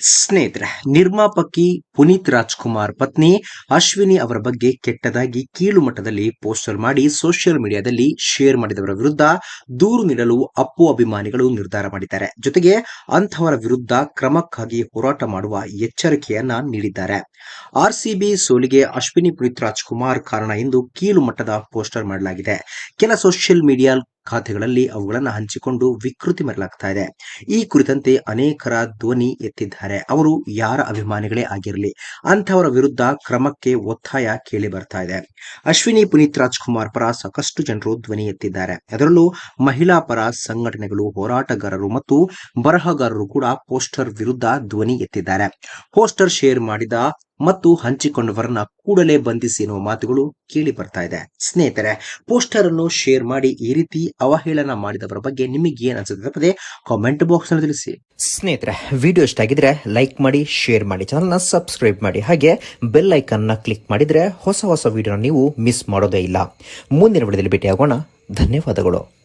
ಸ್ನೇಹಿತರೆ, ನಿರ್ಮಾಪಕಿ ಪುನೀತ್ ರಾಜ್ಕುಮಾರ್ ಪತ್ನಿ ಅಶ್ವಿನಿ ಅವರ ಬಗ್ಗೆ ಕೆಟ್ಟದಾಗಿ ಕೀಳು ಮಟ್ಟದಲ್ಲಿ ಪೋಸ್ಟರ್ ಮಾಡಿ ಸೋಷಿಯಲ್ ಮೀಡಿಯಾದಲ್ಲಿ ಶೇರ್ ಮಾಡಿದವರ ವಿರುದ್ಧ ದೂರು ನೀಡಲು ಅಪ್ಪು ಅಭಿಮಾನಿಗಳು ನಿರ್ಧಾರ ಮಾಡಿದ್ದಾರೆ. ಜೊತೆಗೆ ಅಂಥವರ ವಿರುದ್ಧ ಕ್ರಮಕ್ಕಾಗಿ ಹೋರಾಟ ಮಾಡುವ ಎಚ್ಚರಿಕೆಯನ್ನ ನೀಡಿದ್ದಾರೆ. ಆರ್ಸಿಬಿ ಸೋಲಿಗೆ ಅಶ್ವಿನಿ ಪುನೀತ್ ರಾಜ್ಕುಮಾರ್ ಕಾರಣ ಎಂದು ಕೀಳು ಮಟ್ಟದ ಪೋಸ್ಟರ್ ಮಾಡಲಾಗಿದೆ. ಕೆಲ ಸೋಷಿಯಲ್ ಮೀಡಿಯಾ ಖಾತೆಗಳಲ್ಲಿ ಅವುಗಳನ್ನು ಹಂಚಿಕೊಂಡು ವಿಕೃತಿ ಮರೆಯಲಾಗ್ತಾ ಇದೆ. ಈ ಕುರಿತಂತೆ ಅನೇಕರ ಧ್ವನಿ ಎತ್ತಿದ್ದಾರೆ. ಅವರು ಯಾರ ಅಭಿಮಾನಿಗಳೇ ಆಗಿರಲಿ, ಅಂಥವರ ವಿರುದ್ಧ ಕ್ರಮಕ್ಕೆ ಒತ್ತಾಯ ಕೇಳಿ ಬರ್ತಾ ಇದೆ. ಅಶ್ವಿನಿ ಪುನೀತ್ ರಾಜ್ಕುಮಾರ್ ಪರ ಸಾಕಷ್ಟು ಜನರು ಧ್ವನಿ ಎತ್ತಿದ್ದಾರೆ. ಅದರಲ್ಲೂ ಮಹಿಳಾ ಪರ ಸಂಘಟನೆಗಳು, ಹೋರಾಟಗಾರರು ಮತ್ತು ಬರಹಗಾರರು ಕೂಡ ಪೋಸ್ಟರ್ ವಿರುದ್ಧ ಧ್ವನಿ ಎತ್ತಿದ್ದಾರೆ. ಪೋಸ್ಟರ್ ಶೇರ್ ಮಾಡಿದ ಮತ್ತು ಹಂಚಿಕೊಂಡವರನ್ನ ಕೂಡಲೇ ಬಂಧಿಸಿ ಎನ್ನುವ ಮಾತುಗಳು ಕೇಳಿ ಬರ್ತಾ ಇದೆ. ಸ್ನೇಹಿತರೆ, ಪೋಸ್ಟರ್ ಅನ್ನು ಶೇರ್ ಮಾಡಿ ಈ ರೀತಿ ಅವಹೇಳನ ಮಾಡಿದವರ ಬಗ್ಗೆ ನಿಮಗೆ ಏನ್ ಅನ್ಸುತ್ತೆ ಕಾಮೆಂಟ್ ಬಾಕ್ಸ್ನಲ್ಲಿ ತಿಳಿಸಿ. ಸ್ನೇಹಿತರೆ ವಿಡಿಯೋ ಇಷ್ಟ ಆಗಿದ್ರೆ ಲೈಕ್ ಮಾಡಿ ಶೇರ್ ಮಾಡಿ ಚಾನಲ್ನ ಸಬ್ಸ್ಕ್ರೈಬ್ ಮಾಡಿ. ಹಾಗೆ ಬೆಲ್ ಐಕನ್ನ ಕ್ಲಿಕ್ ಮಾಡಿದ್ರೆ ಹೊಸ ಹೊಸ ವಿಡಿಯೋನ ನೀವು ಮಿಸ್ ಮಾಡೋದೇ ಇಲ್ಲ. ಮುಂದಿನ ವಿಡಿಯೋದಲ್ಲಿ ಭೇಟಿಯಾಗೋಣ. ಧನ್ಯವಾದಗಳು.